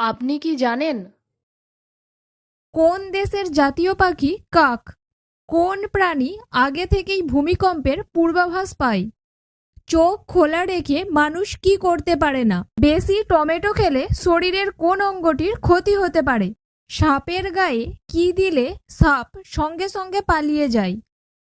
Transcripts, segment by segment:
আপনি কি জানেন? কোন দেশের জাতীয় পাখি কাক? কোন প্রাণী আগে থেকেই ভূমিকম্পের পূর্বাভাস পায়? চোখ খোলা রেখে মানুষ কি করতে পারে না? বেশি টমেটো খেলে শরীরের কোন অঙ্গটির ক্ষতি হতে পারে? সাপের গায়ে কি দিলে সাপ সঙ্গে সঙ্গে পালিয়ে যায়?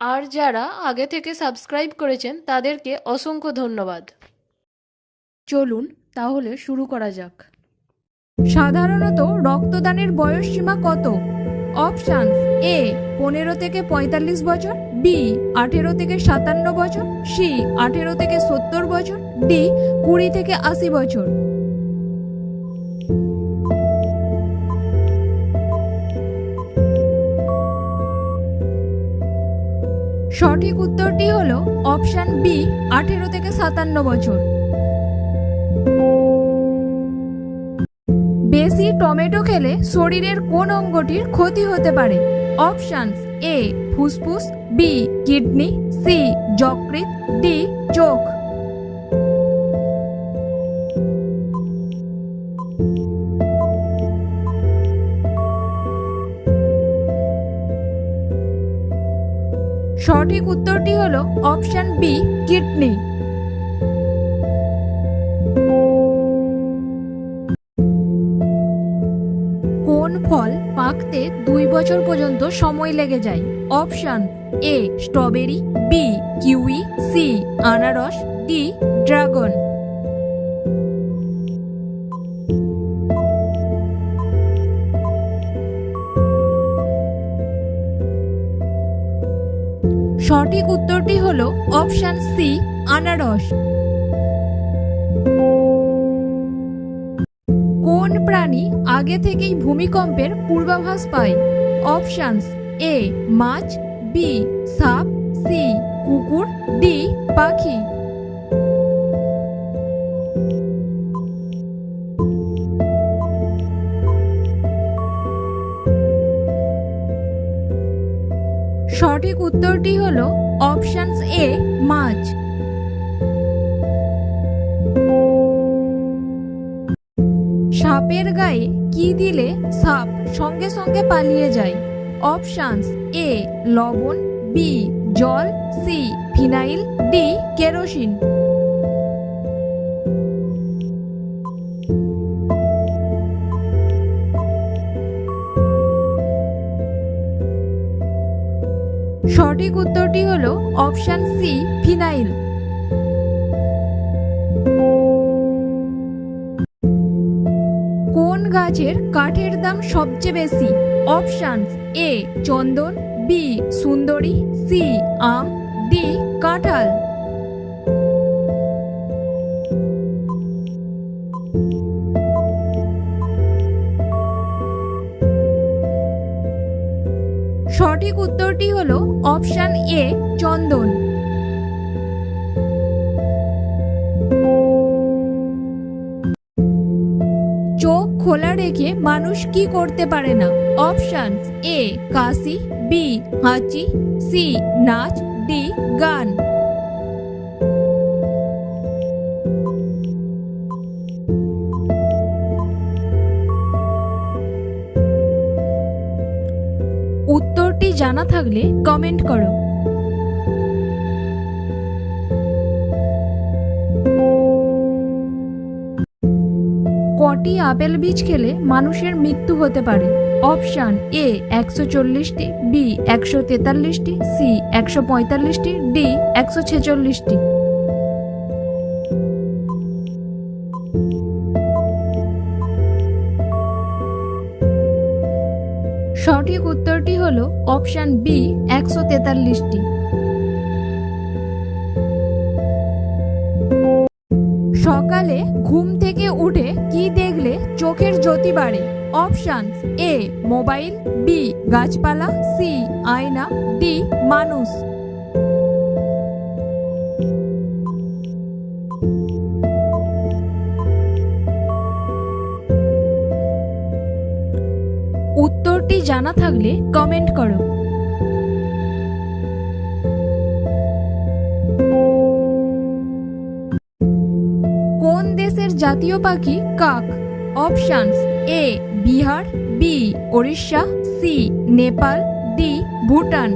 আর যারা আগে থেকে সাবস্ক্রাইব করেছেন, তাদেরকে অসংখ্য ধন্যবাদ। চলুন তাহলে শুরু করা যাক। সাধারণত রক্তদানের বয়স সীমা কত? অপশান এ, পনেরো থেকে পঁয়তাল্লিশ বছর, বি, আঠেরো থেকে সাতান্ন বছর, সি, আঠেরো থেকে সত্তর বছর, ডি, কুড়ি থেকে আশি বছর। সঠিক উত্তরটি হলো অপশান বি আঠেরো থেকে সাতান্ন বছর। বেশি টমেটো খেলে শরীরের কোন অঙ্গটির ক্ষতি হতে পারে? অপশানস এ ফুসফুস বি কিডনি সি যকৃৎ ডি চোখ। সঠিক উত্তরটি হল অপশান বি, কিডনি। কোন ফল পাকতে দুই বছর পর্যন্ত সময় লেগে যায়? Option A, strawberry, B, kiwi, C, আনারস, ডি, ড্রাগন। সঠিক উত্তরটি হল অপশান সি, আনারস। কোন প্রাণী আগে থেকেই ভূমিকম্পের পূর্বাভাস পায়? অপশানস এ, মাছ, বি, সাপ, সি, কুকুর, ডি, পাখি। সঠিক উত্তরটি হল অপশানস এ, মাছ। সাপের গায়ে কি দিলে সাপ সঙ্গে সঙ্গে পালিয়ে যায়? অপশানস এ, লবণ, বি, জল, সি, ফিনাইল, ডি, কেরোসিন। সঠিক উত্তরটি হল অপশান সি, ফিনাইল। কোন গাছের কাঠের দাম সবচেয়ে বেশি? অপশান এ, চন্দন, বি, সুন্দরী, সি, আম, ডি, কাঁঠাল। সঠিক উত্তরটি হলো অপশান এ, চন্দন। চোখ খোলা রেখে মানুষ কি করতে পারে না? অপশান এ, কাশি, বি, হাঁচি, সি, নাচ, ডি, গান। জানা থাকলে কমেন্ট করো। কটি আপেল বীজ খেলে মানুষের মৃত্যু হতে পারে? অপশান এ একশো চল্লিশটি বি একশো তেতাল্লিশটি সি একশো পঁয়তাল্লিশটি ডি একশো ছেচল্লিশটি। সঠিক উত্তরটি হল অপশান বি একশো তেতাল্লিশটি। সকালে ঘুম থেকে উঠে কি দেখলে চোখের জ্যোতি বাড়ে? অপশান এ মোবাইল বি গাছপালা সি আয়না ডি মানুষ। জানা থাকলে কমেন্ট করো। কোন দেশের জাতীয় পাখি কাক? Options A Bihar B Odisha C Nepal D Bhutan.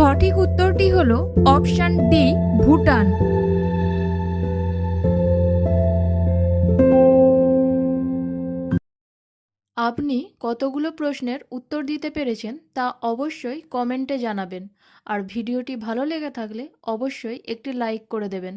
সঠিক উত্তরটি হল অপশান ডি, ভুটান। আপনি কতগুলো প্রশ্নের উত্তর দিতে পেরেছেন তা অবশ্যই কমেন্টে জানাবেন। আর ভিডিওটি ভালো লেগে থাকলে অবশ্যই একটি লাইক করে দেবেন।